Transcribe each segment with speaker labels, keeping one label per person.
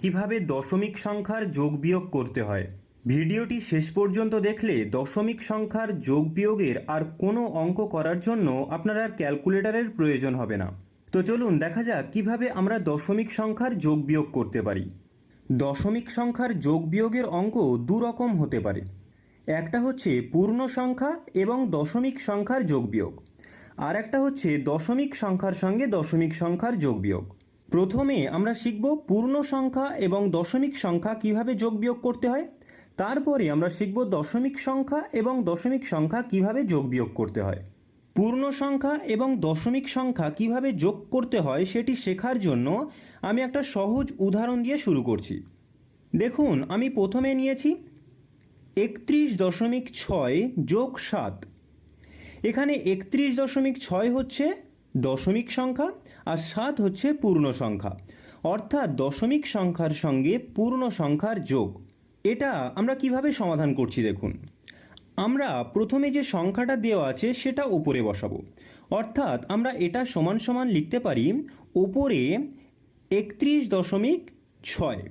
Speaker 1: কীভাবে দশমিক সংখ্যার যোগ বিয়োগ করতে হয়? ভিডিওটি শেষ পর্যন্ত দেখলে দশমিক সংখ্যার যোগ বিয়োগের আর কোনো অঙ্ক করার জন্য আপনার আর ক্যালকুলেটরের প্রয়োজন হবে না। তো চলুন দেখা যাক কীভাবে আমরা দশমিক সংখ্যার যোগ বিয়োগ করতে পারি। দশমিক সংখ্যার যোগ বিয়োগের অঙ্ক দু রকম হতে পারে। একটা হচ্ছে পূর্ণ সংখ্যা এবং দশমিক সংখ্যার যোগ বিয়োগ। আর একটা হচ্ছে দশমিক সংখ্যার সঙ্গে দশমিক সংখ্যার যোগ বিয়োগ। প্রথমে আমরা শিখব পূর্ণ সংখ্যা এবং দশমিক সংখ্যা কীভাবে যোগ বিয়োগ করতে হয়। তারপরে আমরা শিখব দশমিক সংখ্যা এবং দশমিক সংখ্যা কীভাবে যোগ বিয়োগ করতে হয়। পূর্ণ সংখ্যা এবং দশমিক সংখ্যা কীভাবে যোগ করতে হয় সেটি শেখার জন্য আমি একটা সহজ উদাহরণ দিয়ে শুরু করছি। দেখুন, আমি প্রথমে নিয়েছি একত্রিশ দশমিক ছয় যোগ সাত। এখানে একত্রিশ দশমিক ছয় হচ্ছে দশমিক সংখ্যা আর সাত হচ্ছে পূর্ণ সংখ্যা। অর্থাৎ দশমিক সংখ্যার সঙ্গে পূর্ণ সংখ্যার যোগ। এটা আমরা কীভাবে সমাধান করছি দেখুন। আমরা প্রথমে যে সংখ্যাটা দেওয়া আছে সেটা ওপরে বসাবো। অর্থাৎ আমরা এটা সমান সমান লিখতে পারি ওপরে একত্রিশ দশমিক ছয়।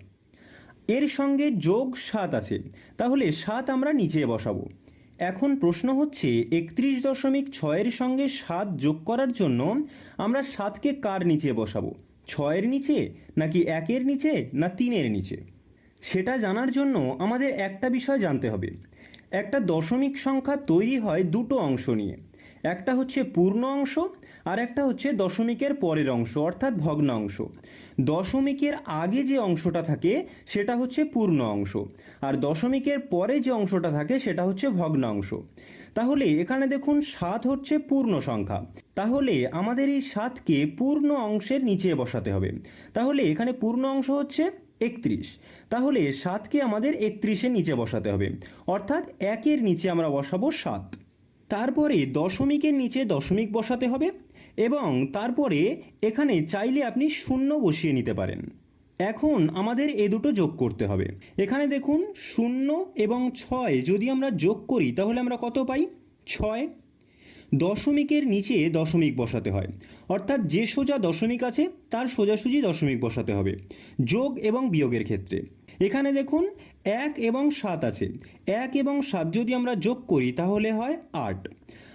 Speaker 1: এর সঙ্গে যোগ সাত আছে। তাহলে সাত আমরা নিচে বসাবো। এখন প্রশ্ন হচ্ছে, একত্রিশ দশমিক ছয়ের সঙ্গে সাত যোগ করার জন্য আমরা সাতকে কার নিচে বসাবো? ছয়ের নিচে নাকি একের নিচে না তিনের নিচে? সেটা জানার জন্য আমাদের একটা বিষয় জানতে হবে। একটা দশমিক সংখ্যা তৈরি হয় দুটো অংশ নিয়ে। একটা হচ্ছে পূর্ণ অংশ আর একটা হচ্ছে দশমিকের পরের অংশ, অর্থাৎ ভগ্নাংশ। দশমিকের আগে যে অংশটা থাকে, সেটা হচ্ছে পূর্ণ অংশ। আর দশমিকের পরে যে অংশটা থাকে, সেটা হচ্ছে ভগ্নাংশ। তাহলে এখানে দেখুন, সাত হচ্ছে পূর্ণ সংখ্যা। তাহলে আমাদের এই সাতকে পূর্ণ অংশের নিচে বসাতে হবে। তাহলে এখানে পূর্ণ অংশ হচ্ছে একত্রিশ। তাহলে সাতকে আমাদের একত্রিশের নিচে বসাতে হবে। অর্থাৎ একের নিচে আমরা বসাবো সাত। তারপরে দশমিকের নিচে দশমিক বসাতে হবে এবং তারপরে এখানে চাইলে আপনি শূন্য বসিয়ে নিতে পারেন। এখন আমাদের এ দুটো যোগ করতে হবে। এখানে দেখুন, শূন্য এবং ছয় যদি আমরা যোগ করি তাহলে আমরা কত পাই? ছয় দশমিকের নিচে দশমিক বসাতে হয়। অর্থাৎ যে সোজা দশমিক আছে, তার সোজাসুজি দশমিক বসাতে হবে, যোগ এবং বিয়োগের ক্ষেত্রে। এখানে দেখুন, এক এবং সাত আছে। এক এবং সাত যদি আমরা যোগ করি, তাহলে হয় আট।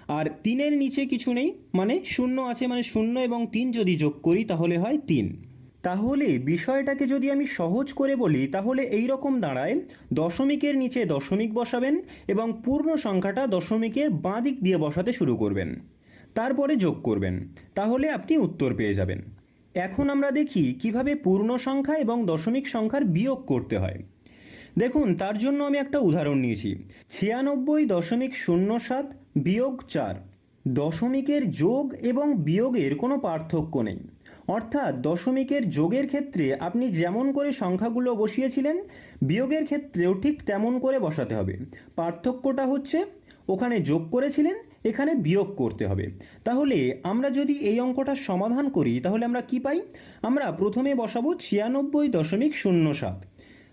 Speaker 1: আর তিনের নিচে কিছু নেই মানে শূন্য আছে মানে শূন্য এবং তিন যদি যোগ করি, তাহলে হয় তিন। তাহলে বিষয়টাকে যদি আমি সহজ করে বলি, তাহলে এই রকম দাঁড়ায়। দশমিকের নিচে দশমিক বসাবেন এবং পূর্ণ সংখ্যাটা দশমিকের বাঁ দিক দিয়ে বসাতে শুরু করবেন। তারপরে যোগ করবেন। তাহলে আপনি উত্তর পেয়ে যাবেন। এখন আমরা দেখি কীভাবে পূর্ণ সংখ্যা এবং দশমিক সংখ্যার বিয়োগ করতে হয়। দেখুন, তার জন্য আমি একটা উদাহরণ নিয়েছি। ছিয়ানব্বই দশমিক শূন্য সাত বিয়োগ চার। দশমিকের যোগ এবং বিয়োগের কোনো পার্থক্য নেই। অর্থাৎ দশমিকের যোগের ক্ষেত্রে আপনি যেমন করে সংখ্যাগুলো বসিয়েছিলেন, বিয়োগের ক্ষেত্রেও ঠিক তেমন করে বসাতে হবে। পার্থক্যটা হচ্ছে, ওখানে যোগ করেছিলেন, এখানে বিয়োগ করতে হবে। তাহলে আমরা যদি এই অঙ্কটা সমাধান করি, তাহলে আমরা কি পাই? আমরা প্রথমে বসাবো ছিয়ানব্বই দশমিক শূন্য সাত।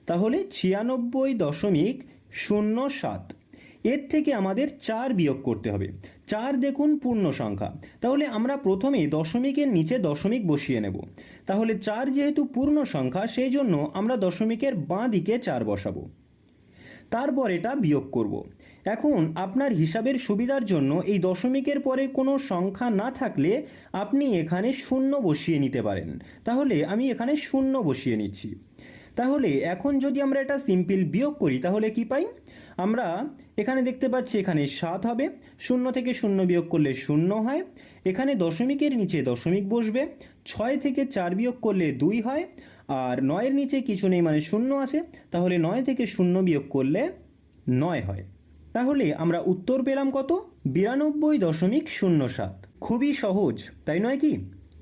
Speaker 1: তাহলে ছিয়ানব্বই দশমিক শূন্য সাত। এর থেকে আমাদের চার বিয়োগ করতে হবে। চার দেখুন পূর্ণ সংখ্যা। তাহলে আমরা প্রথমে দশমিকের নিচে দশমিক বসিয়ে নেব। তাহলে চার যেহেতু পূর্ণ সংখ্যা সেই জন্য আমরা দশমিকের বাঁ দিকে চার বসাবো। তারপর এটা বিয়োগ করব। এখন আপনার হিসাবের সুবিধার জন্য এই দশমিকের পরে কোনো সংখ্যা না থাকলে আপনি এখানে শূন্য বসিয়ে নিতে পারেন। তাহলে আমি এখানে শূন্য বসিয়ে নিচ্ছি। তাহলে এখন যদি আমরা এটা সিম্পল বিয়োগ করি, তাহলে কি পাই? আমরা এখানে দেখতে পাচ্ছি এখানে সাত হবে, শূন্য থেকে শূন্য বিয়োগ করলে শূন্য হয়, এখানে দশমিকের নিচে দশমিক বসবে, ছয় থেকে চার বিয়োগ করলে দুই হয়, আর নয়ের নিচে কিছু নেই মানে শূন্য আছে, তাহলে নয় থেকে শূন্য বিয়োগ করলে নয় হয়। তাহলে আমরা উত্তর পেলাম কত? বিরানব্বই দশমিক শূন্য সাত। খুবই সহজ, তাই নয় কি?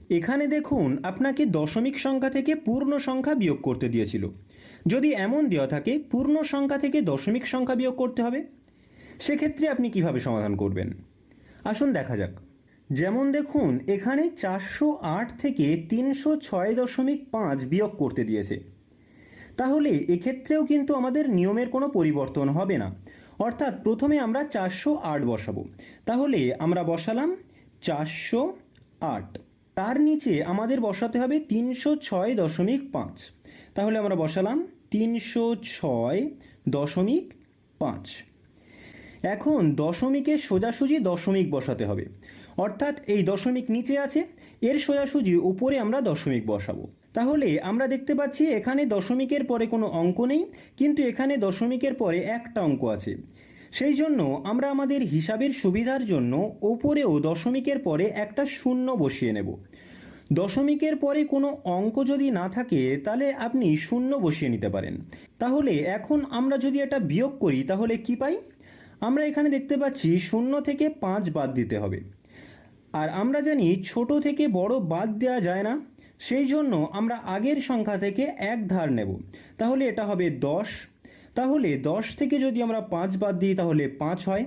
Speaker 1: এখানে দেখুন, আপনাকে দশমিক সংখ্যা থেকে পূর্ণ সংখ্যা বিয়োগ করতে দিয়েছিল। যদি এমন দেওয়া থাকে, পূর্ণ সংখ্যা থেকে দশমিক সংখ্যা বিয়োগ করতে হবে। সেক্ষেত্রে আপনি কীভাবে সমাধান করবেন? আসুন দেখা যাক। যেমন দেখুন, এখানে চারশো আট থেকে তিনশো ছয় দশমিক পাঁচ বিয়োগ করতে দিয়েছে। তাহলে এক্ষেত্রেও কিন্তু আমাদের নিয়মের কোনো পরিবর্তন হবে না। অর্থাৎ প্রথমে আমরা চারশো আট বসাবো। তাহলে আমরা বসালাম চারশো আট। তার নিচে আমাদের বসাতে হবে তিনশো ছয় দশমিক পাঁচ। তাহলে আমরা বসালাম তিনশো ছয় দশমিক পাঁচ। এখন দশমিকের সোজাসুজি দশমিক বসাতে হবে। অর্থাৎ এই দশমিক নিচে আছে, এর সোজাসুজি উপরে আমরা দশমিক বসাবো। তাহলে আমরা দেখতে পাচ্ছি এখানে দশমিকের পরে কোনো অঙ্ক নেই, কিন্তু এখানে দশমিকের পরে একটা অঙ্ক আছে। সেই জন্য আমরা আমাদের হিসাবের সুবিধার জন্য ওপরেও দশমিকের পরে একটা শূন্য বসিয়ে নেব। দশমিকের পরে কোনো অঙ্ক যদি না থাকে, তাহলে আপনি শূন্য বসিয়ে নিতে পারেন। তাহলে এখন আমরা যদি এটা বিয়োগ করি, তাহলে কি পাই? আমরা এখানে দেখতে পাচ্ছি শূন্য থেকে পাঁচ বাদ দিতে হবে। আর আমরা জানি ছোট থেকে বড় বাদ দেওয়া যায় না। সেই জন্য আমরা আগের সংখ্যা থেকে এক ধার নেব। তাহলে এটা হবে দশ তাহলে দশ থেকে যদি আমরা পাঁচ বাদ দিই, তাহলে পাঁচ হয়।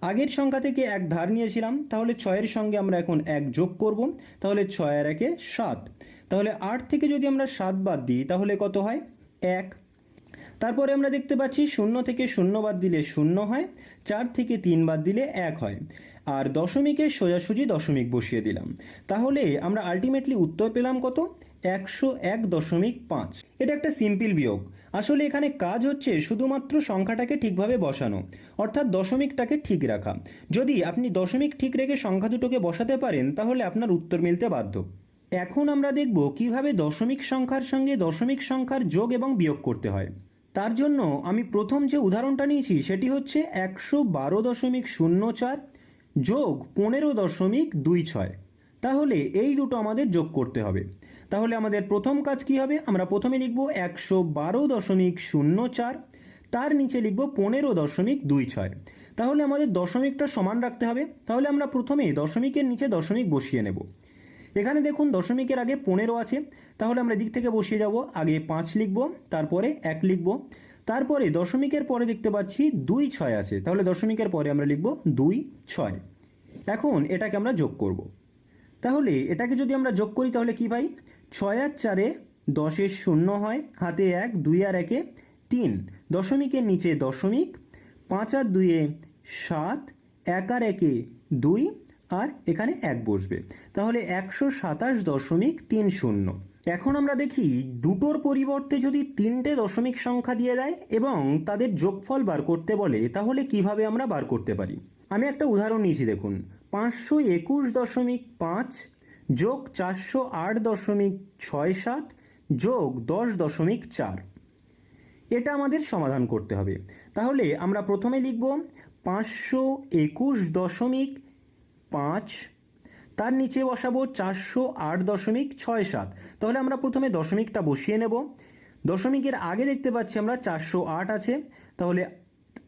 Speaker 1: আগের সংখ্যা থেকে এক ধার নিয়েছিলাম, তাহলে ছয়ের সঙ্গে আমরা এখন এক যোগ করব, তাহলে ছয় আর একে সাত। তাহলে আট থেকে যদি আমরা সাত বাদ দিই, তাহলে কত হয়? এক। তারপরে আমরা দেখতে পাচ্ছি শূন্য থেকে শূন্য বাদ দিলে শূন্য হয়, চার থেকে তিন বাদ দিলে এক হয়। আর দশমিকের সোজাসুজি দশমিক বসিয়ে দিলাম। তাহলে আমরা আলটিমেটলি উত্তর পেলাম কত? একশো এক দশমিক পাঁচ। এটা একটা সিম্পল বিয়োগ। আসলে এখানে কাজ হচ্ছে শুধুমাত্র সংখ্যাটাকে ঠিকভাবে বসানো, অর্থাৎ দশমিকটাকে ঠিক রাখা। যদি আপনি দশমিক ঠিক রেখে সংখ্যা দুটোকে বসাতে পারেন, তাহলে আপনার উত্তর মিলতে বাধ্য। এখন আমরা দেখব কীভাবে দশমিক সংখ্যার সঙ্গে দশমিক সংখ্যার যোগ এবং বিয়োগ করতে হয়। তার জন্য আমি প্রথম যে উদাহরণটা নিয়েছি, সেটি হচ্ছে একশো বারো দশমিক শূন্য চার যোগ পনেরো দশমিক দুই ছয়। তাহলে এই দুটো আমাদের যোগ করতে হবে। তাহলে আমাদের প্রথম কাজ কি হবে? আমরা প্রথমে লিখব একশো বারো দশমিক শূন্য চার, তার নিচে লিখব পনেরো দশমিক দুই ছয়। তাহলে আমাদের দশমিকটা সমান রাখতে হবে। তাহলে আমরা প্রথমে দশমিকের নিচে দশমিক বসিয়ে নেব। এখানে দেখুন দশমিকের আগে পনেরো আছে। তাহলে আমরা দিক থেকে বসিয়ে যাব। আগে পাঁচ লিখব, তারপরে এক লিখব। তারপরে দশমিকের পরে দেখতে পাচ্ছি দুই ছয় আছে। তাহলে দশমিকের পরে আমরা লিখব দুই ছয়। এখন এটাকে আমরা যোগ করব। তাহলে এটাকে যদি আমরা যোগ করি তাহলে কি পাই? ছয় আর চারে দশের শূন্য হয়, হাতে এক, দুই আর একে তিন। দশমিকের নিচে দশমিক, পাঁচ আর দুইয়ে সাত, এক আর একে দুই, আর এখানে এক বসবে। তাহলে একশো সাতাশ দশমিক তিন শূন্য। এখন আমরা দেখি দুটোর পরিবর্তে যদি তিনটে দশমিক সংখ্যা দিয়ে দেয় এবং তাদের যোগফল বার করতে বলে, তাহলে কীভাবে আমরা বার করতে পারি? আমি একটা উদাহরণ নিয়েছি, দেখুন। পাঁচশো একুশ দশমিক পাঁচ যোগ চারশো আট দশমিক ছয় সাত, যোগ দশ দশমিক চার। এটা আমাদের সমাধান করতে হবে। তাহলে আমরা প্রথমে লিখব পাঁচশো একুশ দশমিক পাঁচ, তার নিচে বসাবো চারশো আট দশমিক ছয় সাত। তাহলে আমরা প্রথমে দশমিকটা বসিয়ে নেব। দশমিকের আগে দেখতে পাচ্ছি আমরা চারশো আট আছে। তাহলে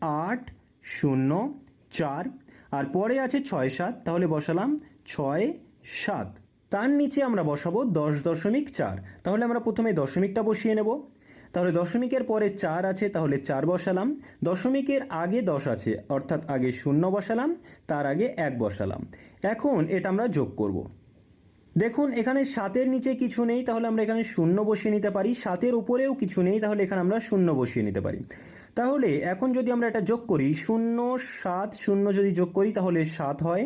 Speaker 1: আট শূন্য চার, আর পরে আছে ছয় সাত, তাহলে বসালাম ছয় সাত। তার নিচে আমরা বসাবো দশ দশমিক চার। তাহলে আমরা প্রথমে দশমিকটা বসিয়ে নেব। তাহলে দশমিকের পরে চার আছে, তাহলে চার বসালাম। দশমিকের আগে দশ আছে, অর্থাৎ আগে শূন্য বসালাম, তার আগে এক বসালাম। এখন এটা আমরা যোগ করব। দেখুন, এখানে সাতের নিচে কিছু নেই, তাহলে আমরা এখানে শূন্য বসিয়ে নিতে পারি। সাতের উপরেও কিছু নেই, তাহলে এখানে আমরা শূন্য বসিয়ে নিতে পারি। তাহলে এখন যদি আমরা এটা যোগ করি, শূন্য সাত, শূন্য যদি যোগ করি, তাহলে সাত হয়।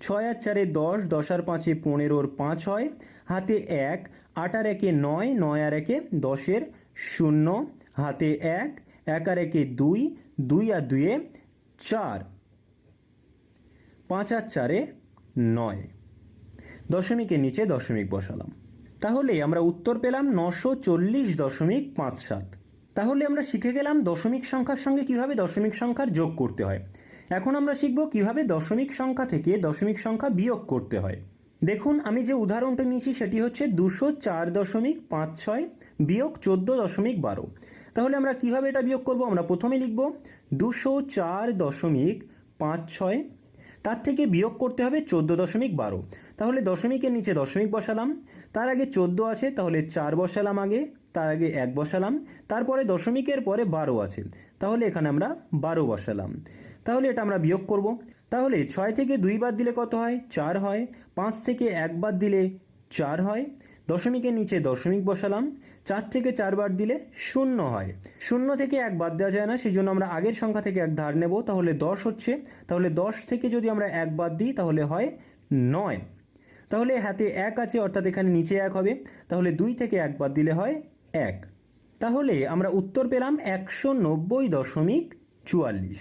Speaker 1: ছয় আর চারে দশ দশ আর পাঁচে পনেরোর পাঁচ হয়। হাতে এক, আট আর একে নয় নয় আর একে দশের শূন্য। হাতে এক এক আর একে দুই দুই আর দুয়ে চার। পাঁচ আর চারে নয়। দশমিকের নিচে দশমিক বসালাম। তাহলে আমরা উত্তর পেলাম নশো চল্লিশ দশমিক পাঁচ সাত। তাহলে আমরা শিখে গেলাম দশমিক সংখ্যার সঙ্গে কীভাবে দশমিক সংখ্যার যোগ করতে হয়। এখন আমরা শিখব কীভাবে দশমিক সংখ্যা থেকে দশমিক সংখ্যা বিয়োগ করতে হয়। দেখুন, আমি যে উদাহরণটা নিয়েছি সেটি হচ্ছে দুশো চার দশমিক পাঁচ ছয় বিয়োগ চোদ্দ দশমিক বারো। তাহলে আমরা কীভাবে এটা বিয়োগ করব? আমরা প্রথমে লিখব দুশো চার দশমিক পাঁচ ছয়, তার থেকে বিয়োগ করতে হবে চোদ্দ দশমিক বারো। তাহলে দশমিকের নিচে দশমিক বসালাম, তার আগে চোদ্দ আছে, তাহলে চার বসালাম আগে, তার আগে এক বসালাম, তারপরে দশমিকের পরে বারো আছে। তাহলে এখানে আমরা বারো বসালাম। তাহলে এটা আমরা বিয়োগ করব। তাহলে ছয় থেকে দুই বাদ দিলে কত হয়? চার হয়। পাঁচ থেকে এক বাদ দিলে চার হয়। দশমিকের নিচে দশমিক বসালাম। চার থেকে চার বার দিলে শূন্য হয়। শূন্য থেকে এক বাদ দেওয়া যায় না সেই জন্য আমরা আগের সংখ্যা থেকে এক ধার নেব। তাহলে দশ হচ্ছে। তাহলে দশ থেকে যদি আমরা এক বাদ দিই, তাহলে হয় নয়। তাহলে হাতে এক আছে, অর্থাৎ এখানে নিচে এক হবে। তাহলে দুই থেকে এক বাদ দিলে হয় এক। তাহলে আমরা উত্তর পেলাম একশো নব্বই দশমিক চুয়াল্লিশ।